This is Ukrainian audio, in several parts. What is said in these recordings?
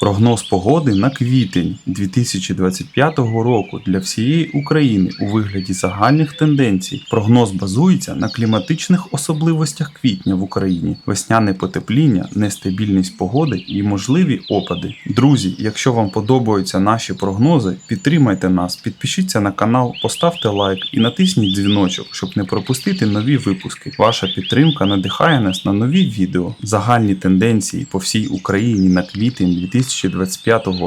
Прогноз погоди на квітень 2025 року для всієї України у вигляді загальних тенденцій. Прогноз базується на кліматичних особливостях квітня в Україні, весняне потепління, нестабільність погоди і можливі опади. Друзі, якщо вам подобаються наші прогнози, підтримайте нас, підпишіться на канал, поставте лайк і натисніть дзвіночок, щоб не пропустити нові випуски. Ваша підтримка надихає нас на нові відео. Загальні тенденції по всій Україні на квітень 2025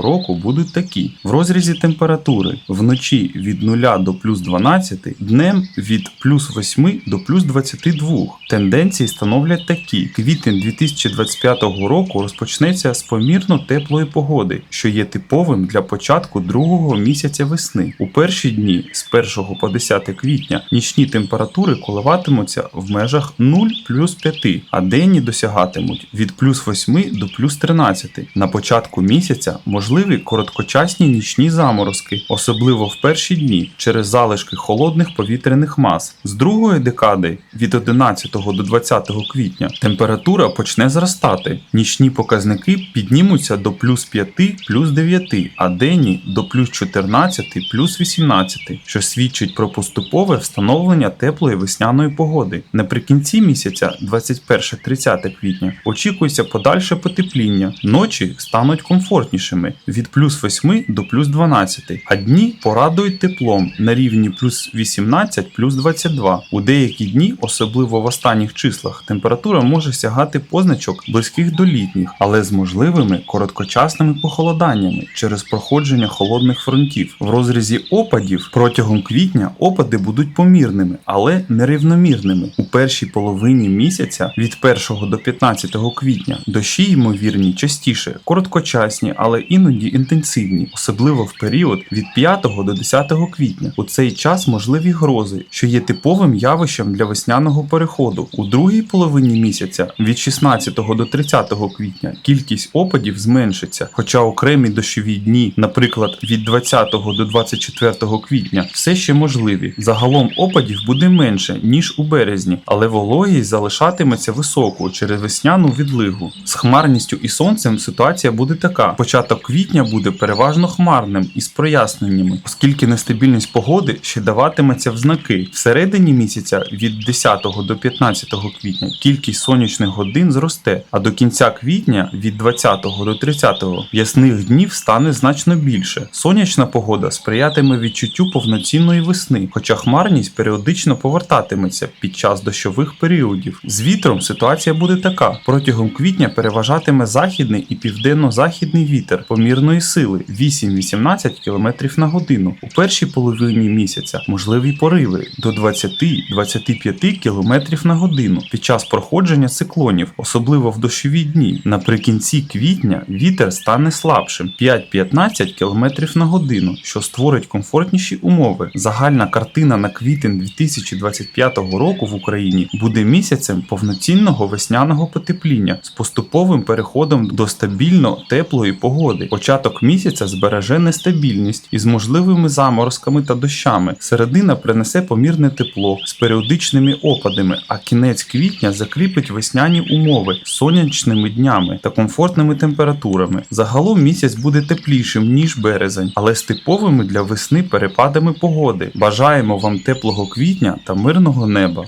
року будуть такі: в розрізі температури вночі від 0 до плюс 12, днем від плюс 8 до плюс 22. Тенденції становлять такі: квітень 2025 року розпочнеться з помірно теплої погоди, що є типовим для початку другого місяця весни. У перші дні з 1 по 10 квітня нічні температури коливатимуться в межах 0 плюс 5, а денні досягатимуть від плюс 8 до плюс 13. На початку місяця можливі короткочасні нічні заморозки, особливо в перші дні через залишки холодних повітряних мас. З другої декади від 11 до 20 квітня температура почне зростати. Нічні показники піднімуться до плюс 5, плюс 9, а денні до плюс 14, плюс 18, що свідчить про поступове встановлення теплої весняної погоди. Наприкінці місяця, 21-30 квітня, очікується подальше потепління. Ночі стануть комфортнішими від плюс 8 до плюс 12, а дні порадують теплом на рівні плюс 18, плюс 22. У деякі дні, особливо в останніх числах, температура може сягати позначок близьких до літніх, але з можливими короткочасними похолоданнями через проходження холодних фронтів. В розрізі опадів протягом квітня опади будуть помірними, але нерівномірними. У першій половині місяця від 1 до 15 квітня дощі ймовірні частіше, короткочасні, але іноді інтенсивні, особливо в період від 5 до 10 квітня. У цей час можливі грози, що є типовим явищем для весняного переходу. У другій половині місяця від 16 до 30 квітня кількість опадів зменшиться, хоча окремі дощові дні, наприклад, від 20 до 24 квітня, все ще можливі. Загалом опадів буде менше ніж у березні, але вологість залишатиметься високою через весняну відлигу. З хмарністю і сонцем ситуація буде така: початок квітня буде переважно хмарним із проясненнями, оскільки нестабільність погоди ще даватиметься в знаки. Всередині місяця від 10 до 15 квітня кількість сонячних годин зросте, а до кінця квітня від 20 до 30 ясних днів стане значно більше. Сонячна погода сприятиме відчуттю повноцінної весни, хоча хмарність періодично повертатиметься під час дощових періодів. З вітром ситуація буде така: протягом квітня переважатиме західний і південно-західний вітер помірної сили 8-18 км на годину. У першій половині місяця можливі пориви до 20-25 км на годину під час проходження циклонів, особливо в дощові дні. Наприкінці квітня вітер стане слабшим 5-15 км на годину, що створить комфортніші умови. Загальна картина на квітень 2025 року в Україні буде місяцем повноцінного весняного потепління з поступовим переходом до стабільно теплої погоди. Початок місяця збереже нестабільність із можливими заморозками та дощами. Середина принесе помірне тепло з періодичними опадами, а кінець квітня закріпить весняні умови сонячними днями та комфортними температурами. Загалом місяць буде теплішим ніж березень, але з типовими для весни перепадами погоди. Бажаємо вам теплого квітня та мирного неба.